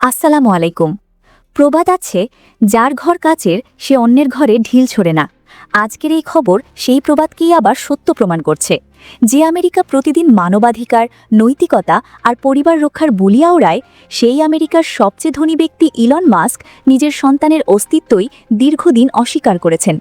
আসসালামু আলাইকুম। প্রবাদ আছে, যার ঘর কাচের, সে অন্যের ঘরে ঢিল ছোড়ে না। আজকের এই খবর, সেই প্রবাদকেই আবার সত্য প্রমাণ করছে। যে আমেরিকা প্রতিদিন মানবাধিকার, নৈতিকতা আর পরিবার রক্ষার বুলিয়া ওড়ায় সেই আমেরিকার সবচেয়ে ধনী ব্যক্তি ইলন মাস্ক নিজের সন্তানের অস্তিত্বই দীর্ঘদিন অস্বীকার করেছেন।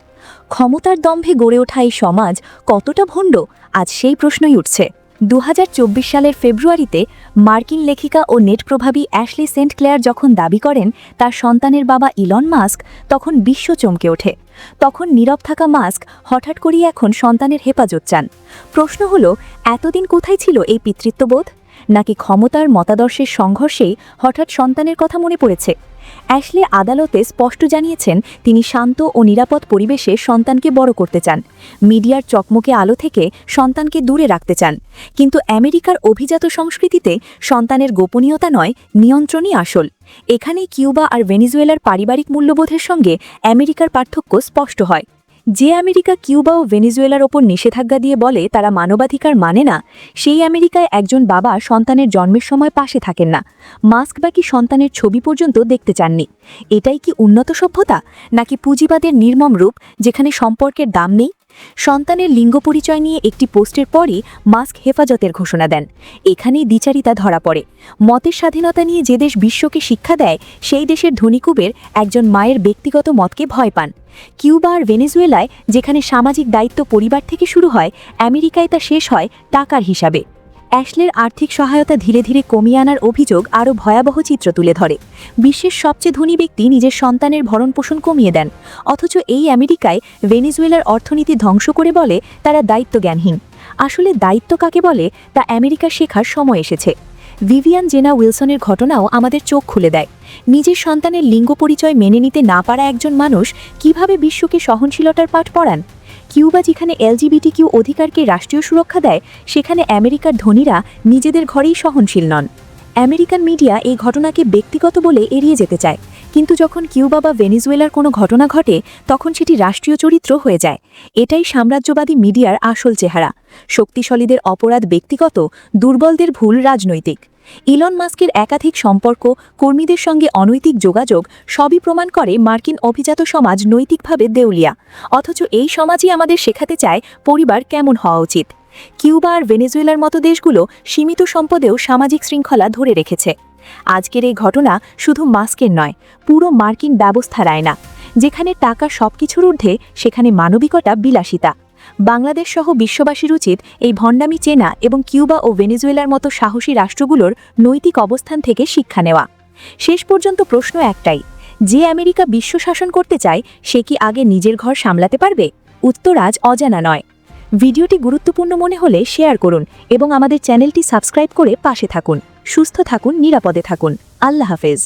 ক্ষমতার দম্ভে গড়ে ওঠা এই সমাজ কতটা ভণ্ড, আজ সেই প্রশ্নই উঠছে। দু হাজার চব্বিশ সালের ফেব্রুয়ারিতে মার্কিন লেখিকা ও নেট প্রভাবী অ্যাশলি সেন্ট ক্লেয়ার যখন দাবি করেন, তার সন্তানের বাবা ইলন মাস্ক তখন বিশ্ব চমকে ওঠে। তখন নীরব থাকা মাস্ক হঠাৎ করেই এখন সন্তানের হেফাজত চান। প্রশ্ন হল, এতদিন কোথায় ছিল এই পিতৃত্ববোধ? নাকি ক্ষমতার মতাদর্শের সংঘর্ষেই হঠাৎ সন্তানের কথা মনে পড়েছে? অ্যাশলে আদালতে স্পষ্ট জানিয়েছেন তিনি শান্ত ও নিরাপদ পরিবেশে সন্তানকে বড় করতে চান। মিডিয়ার চকমকে আলো থেকে সন্তানকে দূরে রাখতে চান। কিন্তু আমেরিকার অভিজাত সংস্কৃতিতে সন্তানের গোপনীয়তা নয়, নিয়ন্ত্রণই আসল। এখানে কিউবা আর ভেনিজুয়েলার পারিবারিক মূল্যবোধের সঙ্গে আমেরিকার পার্থক্য স্পষ্ট হয়। যে আমেরিকা কিউবা ও ভেনিজুয়েলার ওপর নিষেধাজ্ঞা দিয়ে বলে তারা মানবাধিকার মানে না, সেই আমেরিকায় একজন বাবা সন্তানের জন্মের সময় পাশে থাকেন না। মাস্ক বা কি সন্তানের ছবি পর্যন্ত দেখতে চাননি। এটাই কি উন্নত সভ্যতা, নাকি পুঁজিবাদের নির্মম রূপ, যেখানে সম্পর্কের দাম নেই? সন্তানের লিঙ্গ পরিচয় নিয়ে একটি পোস্টের পরই মাস্ক হেফাজতের ঘোষণা দেন। এখানেই দ্বিচারিতা ধরা পড়ে। মতের স্বাধীনতা নিয়ে যে দেশ বিশ্বকে শিক্ষা দেয়, সেই দেশের ধনীকুবের একজন মায়ের ব্যক্তিগত মতকে ভয় পান। কিউবা আর ভেনেজুয়েলায় যেখানে সামাজিক দায়িত্ব পরিবার থেকে শুরু হয়, আমেরিকায় তা শেষ হয় টাকার হিসাবে। অ্যাশলের আর্থিক সহায়তা ধীরে ধীরে কমিয়ে আনার অভিযোগ আরও ভয়াবহ চিত্র তুলে ধরে। বিশ্বের সবচেয়ে ধনী ব্যক্তি নিজের সন্তানের ভরণপোষণ কমিয়ে দেন। অথচ এই আমেরিকায় ভেনেজুয়েলার অর্থনীতি ধ্বংস করে বলে তারা দায়িত্বজ্ঞানহীন। আসলে দায়িত্ব কাকে বলে তা আমেরিকা শেখার সময় এসেছে। ভিভিয়ান জেনা উইলসনের ঘটনাও আমাদের চোখ খুলে দেয়। নিজের সন্তানের লিঙ্গ পরিচয় মেনে নিতে না পারা একজন মানুষ কীভাবে বিশ্বকে সহনশীলতার পাঠ পড়ান? কিউবা যেখানে এলজিবিটি কিউ অধিকারকে রাষ্ট্রীয় সুরক্ষা দেয়, সেখানে আমেরিকার ধনীরা নিজেদের ঘরেই সহনশীল নন। আমেরিকান মিডিয়া এই ঘটনাকে ব্যক্তিগত বলে এড়িয়ে যেতে চায়, কিন্তু যখন কিউবা বা ভেনিজুয়েলার কোনো ঘটনা ঘটে, তখন সেটি রাষ্ট্রীয় চরিত্র হয়ে যায়। এটাই সাম্রাজ্যবাদী মিডিয়ার আসল চেহারা। শক্তিশালীদের অপরাধ ব্যক্তিগত, দুর্বলদের ভুল রাজনৈতিক। ইলন মাস্কের একাধিক সম্পর্ক, কর্মীদের সঙ্গে অনৈতিক যোগাযোগ সবই প্রমাণ করে মার্কিন অভিজাত সমাজ নৈতিকভাবে দেউলিয়া। অথচ এই সমাজই আমাদের শেখাতে চায় পরিবার কেমন হওয়া উচিত। কিউবা আর ভেনেজুয়েলার মতো দেশগুলো সীমিত সম্পদেও সামাজিক শৃঙ্খলা ধরে রেখেছে। আজকের এই ঘটনা শুধু মাস্কের নয়, পুরো মার্কিন ব্যবস্থার আয়না। যেখানে টাকা সবকিছুর ঊর্ধ্বে, সেখানে মানবিকতা বিলাসিতা। বাংলাদেশ সহ বিশ্ববাসীর উচিত এই ভণ্ডামি চেনা এবং কিউবা ও ভেনেজুয়েলার মতো সাহসী রাষ্ট্রগুলোর নৈতিক অবস্থান থেকে শিক্ষা নেওয়া। শেষ পর্যন্ত প্রশ্ন একটাই, যে আমেরিকা বিশ্ব শাসন করতে চায়, সে কি আগে নিজের ঘর সামলাতে পারবে? উত্তর আজ অজানা নয়। ভিডিওটি গুরুত্বপূর্ণ মনে হলে শেয়ার করুন এবং আমাদের চ্যানেলটি সাবস্ক্রাইব করে পাশে থাকুন। সুস্থ থাকুন, নিরাপদে থাকুন। আল্লাহ হাফেজ।